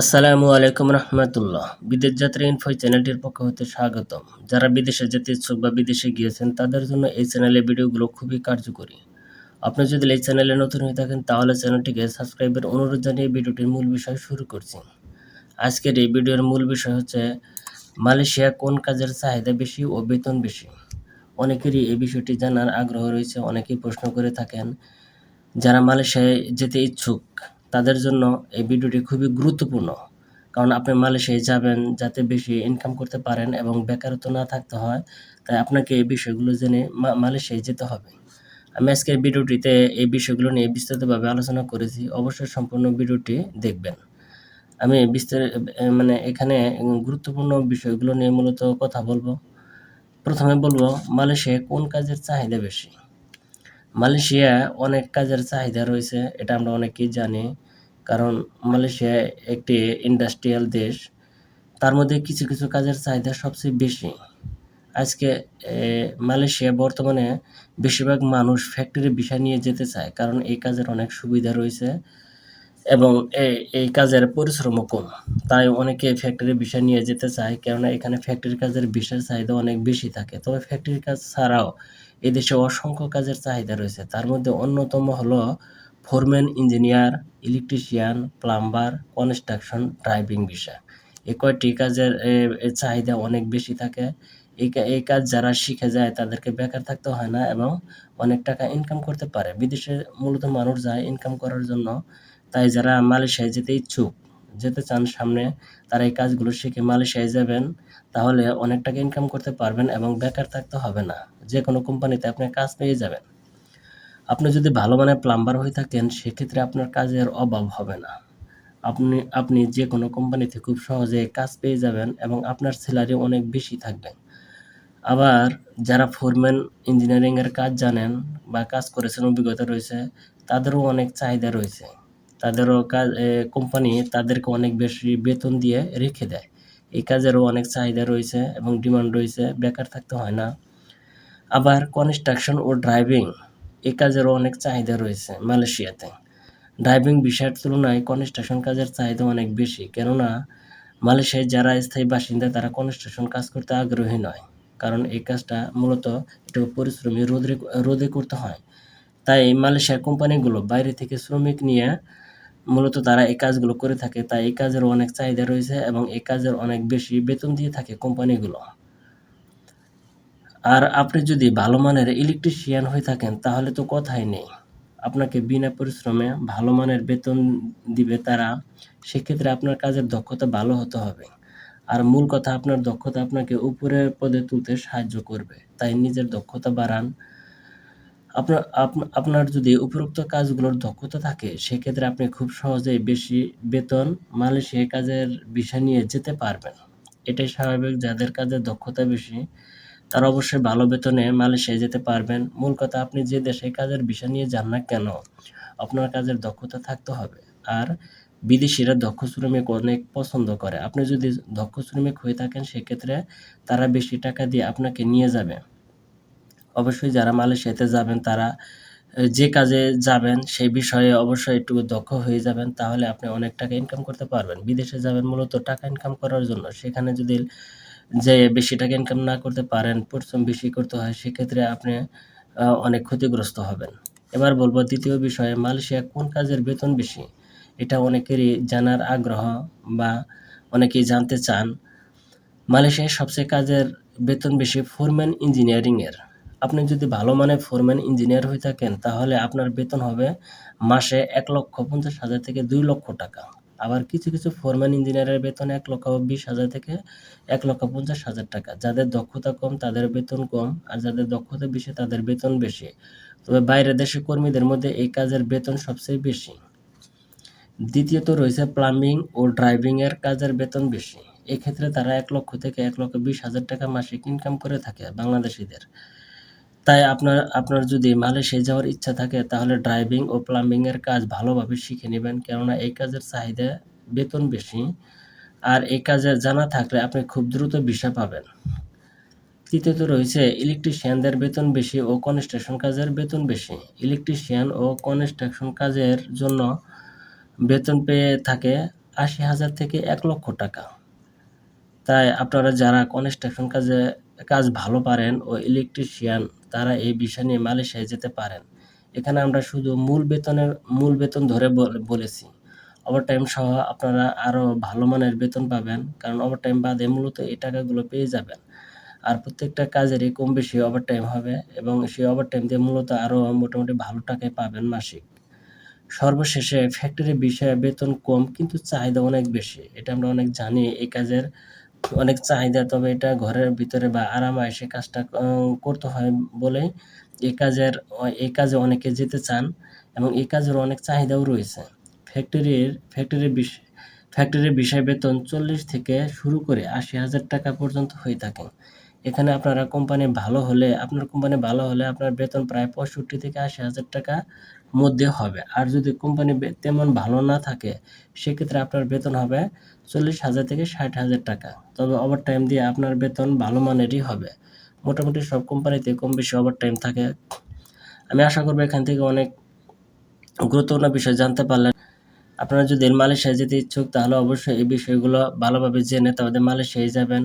আসসালামু আলাইকুম রহমতুল্লাহ। বিদেশ যাত্রা ইনফো চ্যানেলটির পক্ষ হতে স্বাগতম। যারা বিদেশে যেতে ইচ্ছুক বা বিদেশে গিয়েছেন, তাদের জন্য এই চ্যানেলের ভিডিওগুলো খুবই কার্যকরী। আপনি যদি এই চ্যানেলে নতুন হয়ে থাকেন, তাহলে চ্যানেলটিকে সাবস্ক্রাইবের অনুরোধ জানিয়ে ভিডিওটির মূল বিষয় শুরু করছি। আজকের এই ভিডিওর মূল বিষয় হচ্ছে, মালয়েশিয়া কোন কাজের চাহিদা বেশি ও বেতন বেশি? অনেকেরই এই বিষয়টি জানার আগ্রহ রয়েছে, অনেকেই প্রশ্ন করে থাকেন, যারা মালয়েশিয়ায় যেতে ইচ্ছুক তাদের জন্য এই ভিডিওটি খুবই গুরুত্বপূর্ণ। কারণ আপনি মালয়েশিয়ায় যাবেন, যাতে বেশি ইনকাম করতে পারেন এবং বেকারত্ব না থাকতে হয়, তাই আপনাকে এই বিষয়গুলো জেনে মালয়েশিয়ায় যেতে হবে। আমি আজকের ভিডিওটিতে এই বিষয়গুলো নিয়ে বিস্তারিতভাবে আলোচনা করেছি, অবশ্যই সম্পূর্ণ ভিডিওটি দেখবেন। আমি বিস্তারিত মানে এখানে গুরুত্বপূর্ণ বিষয়গুলো নিয়ে মূলত কথা বলব। প্রথমে বলব, মালয়েশিয়ায় কোন কাজের চাহিদা বেশি? মালয়েশিয়া অনেক কাজের চাহিদা রয়েছে, এটা আমরা অনেকেই জানি। কারণ মালয়েশিয়া একটি ইন্ডাস্ট্রিয়াল দেশ, তার মধ্যে কিছু কিছু কাজের চাহিদা সবচেয়ে বেশি। আজকে মালয়েশিয়া বর্তমানে বেশিরভাগ মানুষ ফ্যাক্টরি বিষয় নিয়ে যেতে চায়, কারণ এই কাজের অনেক সুবিধা রয়েছে এবং এই কাজের পরিশ্রমও কম। তাই অনেকে ফ্যাক্টরি বিষয় নিয়ে যেতে চায়, কেননা এখানে ফ্যাক্টরি কাজের বিষয়ের চাহিদা অনেক বেশি থাকে। তবে ফ্যাক্টরি কাজ ছাড়াও এদেশে অসংখ্য কাজের চাহিদা রয়েছে। তার মধ্যে অন্যতম হলো foreman, engineer, electrician, plumber, construction, driving বিষয়। এই কয়টি কাজের চাহিদা অনেক বেশি থাকে। এই এই কাজ যারা শিখে যায় তাদেরকে বেকার থাকতে হয় না এবং অনেক টাকা ইনকাম করতে পারে। বিদেশে মূলত মানুষ যায় ইনকাম করার জন্য। তাই যারা মালয়েশিয়ায় যেতে ইচ্ছুক, যেতে চান সামনে, তারা এই কাজগুলো শিখে মালয়েশিয়ায় যাবেন। তাহলে অনেক টাকা ইনকাম করতে পারবেন এবং বেকার থাকতে হবে না। যে কোনো কোম্পানিতে আপনি কাজ পেয়ে যাবেন। আপনি যদি ভালো মানের প্লাম্বার হয়ে থাকেন, সেক্ষেত্রে আপনার কাজের অভাব হবে না। আপনি আপনি যে কোনো কোম্পানিতে খুব সহজে কাজ পেয়ে যাবেন এবং আপনার স্যালারি অনেক বেশি থাকবে। আবার যারা ফোরম্যান ইঞ্জিনিয়ারিংয়ের কাজ জানেন বা কাজ করেছেন, অভিজ্ঞতা রয়েছে, তাদেরও অনেক চাহিদা রয়েছে। তাদেরও কাজ কোম্পানি তাদেরকে অনেক বেশি বেতন দিয়ে রেখে দেয়। এই কাজেরও অনেক চাহিদা রয়েছে এবং ডিমান্ড রয়েছে, বেকার থাকতে হয় না। আবার কনস্ট্রাকশন ও ড্রাইভিং এই কাজেরও অনেক চাহিদা রয়েছে মালয়েশিয়াতে। ড্রাইভিং বিষয়ের তুলনায় কনস্ট্রাকশন কাজের চাহিদা অনেক বেশি, কেননা মালয়েশিয়ায় যারা স্থায়ী বাসিন্দা, তারা কনস্ট্রাকশন কাজ করতে আগ্রহী নয়, কারণ এই কাজটা মূলত একটু পরিশ্রমী রোদে রোদে করতে হয়। তাই মালয়েশিয়ার কোম্পানিগুলো বাইরে থেকে শ্রমিক নিয়ে মূলত তারা এই কাজগুলো করে থাকে, তাই এই কাজের অনেক চাহিদা রয়েছে এবং এই কাজের অনেক বেশি বেতন দিয়ে থাকে কোম্পানিগুলো। আর আপনি যদি ভালো মানের ইলেকট্রিশিয়ান হয়ে থাকেন, তাহলে তো কথাই নেই। আপনাকে বিনা পরিশ্রমে ভালো মানের বেতন দিবে তারা, সেক্ষেত্রে আপনার কাজের দক্ষতা ভালো হতে হবে। আর মূল কথা, আপনার দক্ষতা আপনাকে উপরের পদে তুলতে সাহায্য করবে। তাই নিজের দক্ষতা বাড়ান। আপনার আপনার যদি উপরোক্ত কাজগুলোর দক্ষতা থাকে, সেক্ষেত্রে আপনি খুব সহজেই বেশি বেতন মালয়েশিয়া কাজের বিষয় নিয়ে যেতে পারবেন। এটাই স্বাভাবিক, যাদের কাজের দক্ষতা বেশি তারা অবশ্যই ভালো বেতনে মালয়েশিয়ায় যেতে পারবেন। মূল কথা, আপনি যে দেশে কাজের বিষয় নিয়ে যান না কেন, আপনার কাজের দক্ষতা থাকতে হবে। আর বিদেশিরা দক্ষ শ্রমিক অনেক পছন্দ করে। আপনি যদি দক্ষ শ্রমিক হয়ে থাকেন, সেক্ষেত্রে তারা বেশি টাকা দিয়ে আপনাকে নিয়ে যাবে। অবশ্যই যারা মালয়েশিয়াতে যাবেন, তারা যে কাজে যাবেন সেই বিষয়ে অবশ্যই একটু দক্ষ হয়ে যাবেন। তাহলে আপনি অনেক টাকা ইনকাম করতে পারবেন। বিদেশে যাবেন, মূলত টাকা ইনকাম করার জন্য। সেখানে যদি যে বেশি টাকা ইনকাম না করতে পারেন, পরিশ্রম বেশি করতে হয়, সেক্ষেত্রে আপনি অনেক ক্ষতিগ্রস্ত হবেন। এবার বলব দ্বিতীয় বিষয়ে, মালয়েশিয়া কোন কাজের বেতন বেশি? এটা অনেকেরই জানার আগ্রহ বা অনেকেই জানতে চান। মালয়েশিয়ায় সবচেয়ে কাজের বেতন বেশি ফোরম্যান ইঞ্জিনিয়ারিংয়ের আপনি যদি ভালো মানের ফোরম্যান ইঞ্জিনিয়ার হয়ে থাকেন, তাহলে আপনার বেতন হবে মাসে এক লক্ষ পঞ্চাশ হাজার থেকে দুই লক্ষ টাকা। আবার কিছু কিছু ফোরম্যান ইঞ্জিনিয়ারের বেতন এক লক্ষ বিশ হাজার থেকে এক লক্ষ পঞ্চাশ হাজার টাকা। যাদের দক্ষতা কম, তাদের বেতন কম, আর যাদের দক্ষতা বেশি, তাদের বেতন বেশি। তবে বাইরের দেশের কর্মীদের মধ্যে এই কাজের বেতন সবচেয়ে বেশি। দ্বিতীয়ত রয়েছে প্লাম্বিং ও ড্রাইভিংয়ের কাজের বেতন বেশি। এক্ষেত্রে তারা এক লক্ষ থেকে এক লক্ষ বিশ হাজার টাকা মাসিক ইনকাম করে থাকে বাংলাদেশিদের। তাই আপনার আপনার যদি মালয়েশিয়া যাওয়ার ইচ্ছা থাকে, তাহলে ড্রাইভিং ও প্লাম্বিংয়ের কাজ ভালোভাবে শিখে নেবেন। কেননা এই কাজের চাহিদা বেতন বেশি। আর এই কাজে জানা থাকলে আপনি খুব দ্রুত ভিসা পাবেন। তৃতীয়ত রয়েছে ইলেকট্রিশিয়ানদের বেতন বেশি ও কনস্ট্রাকশন কাজের বেতন বেশি। ইলেকট্রিশিয়ান ও কনস্ট্রাকশন কাজের জন্য বেতন পেয়ে থাকে আশি হাজার থেকে এক লক্ষ টাকা। তাই আপনারা যারা কনস্ট্রাকশন কাজে, কাজ ভালো পারেন ও ইলেকট্রিশিয়ান তারা এই বিষয় নিয়ে মালয়েশিয়ায় যেতে পারেন। এখানে আমরা শুধু মূল বেতনের, মূল বেতন ধরে বল- বলেছি। ওভারটাইম সহ আপনারা আরও ভালো মানের বেতন পাবেন, কারণ ওভারটাইম বাদে মূলত এই টাকাগুলো পেয়ে যাবেন। আর প্রত্যেকটা কাজেরই কম বেশি ওভারটাইম হবে এবং সেই ওভারটাইম দিয়ে মূলত আরও মোটামুটি ভালো টাকায় পাবেন মাসিক। সর্বশেষে ফ্যাক্টরি বিষয়ে বেতন কম কিন্তু চাহিদা অনেক বেশি। এটা আমরা অনেক জানি এই কাজের অনেক চাহিদা, তবে এটা ঘরের ভিতরে বা আরামায়েশে কাজটা করতে হয় বলে এ কাজের এই কাজে অনেকে যেতে চান এবং এই কাজের অনেক চাহিদাও রয়েছে। ফ্যাক্টরির ফ্যাক্টরির ফ্যাক্টরির বিষয় বেতন চল্লিশ থেকে শুরু করে আশি হাজার টাকা পর্যন্ত হয়ে থাকে। এখানে আপনারা কোম্পানি ভালো হলে, আপনার কোম্পানি ভালো হলে আপনার বেতন প্রায় পঁয়ষট্টি থেকে আশি হাজার টাকা মধ্যে হবে। আর যদি কোম্পানি তেমন ভালো না থাকে, সেক্ষেত্রে আপনার বেতন হবে চল্লিশ হাজার থেকে ষাট হাজার টাকা। তবে ওভার টাইম দিয়ে আপনার বেতন ভালো মানেরই হবে। মোটামুটি সব কোম্পানিতে কম বেশি ওভার টাইম থাকে। আমি আশা করব এখান থেকে অনেক গুরুত্বপূর্ণ বিষয় জানতে পারলেন। আপনারা যদি মালয়েশিয়ায় যেতে ইচ্ছুক, তাহলে অবশ্যই এই বিষয়গুলো ভালোভাবে জেনে তাদের মালয়েশিয়ায় যাবেন।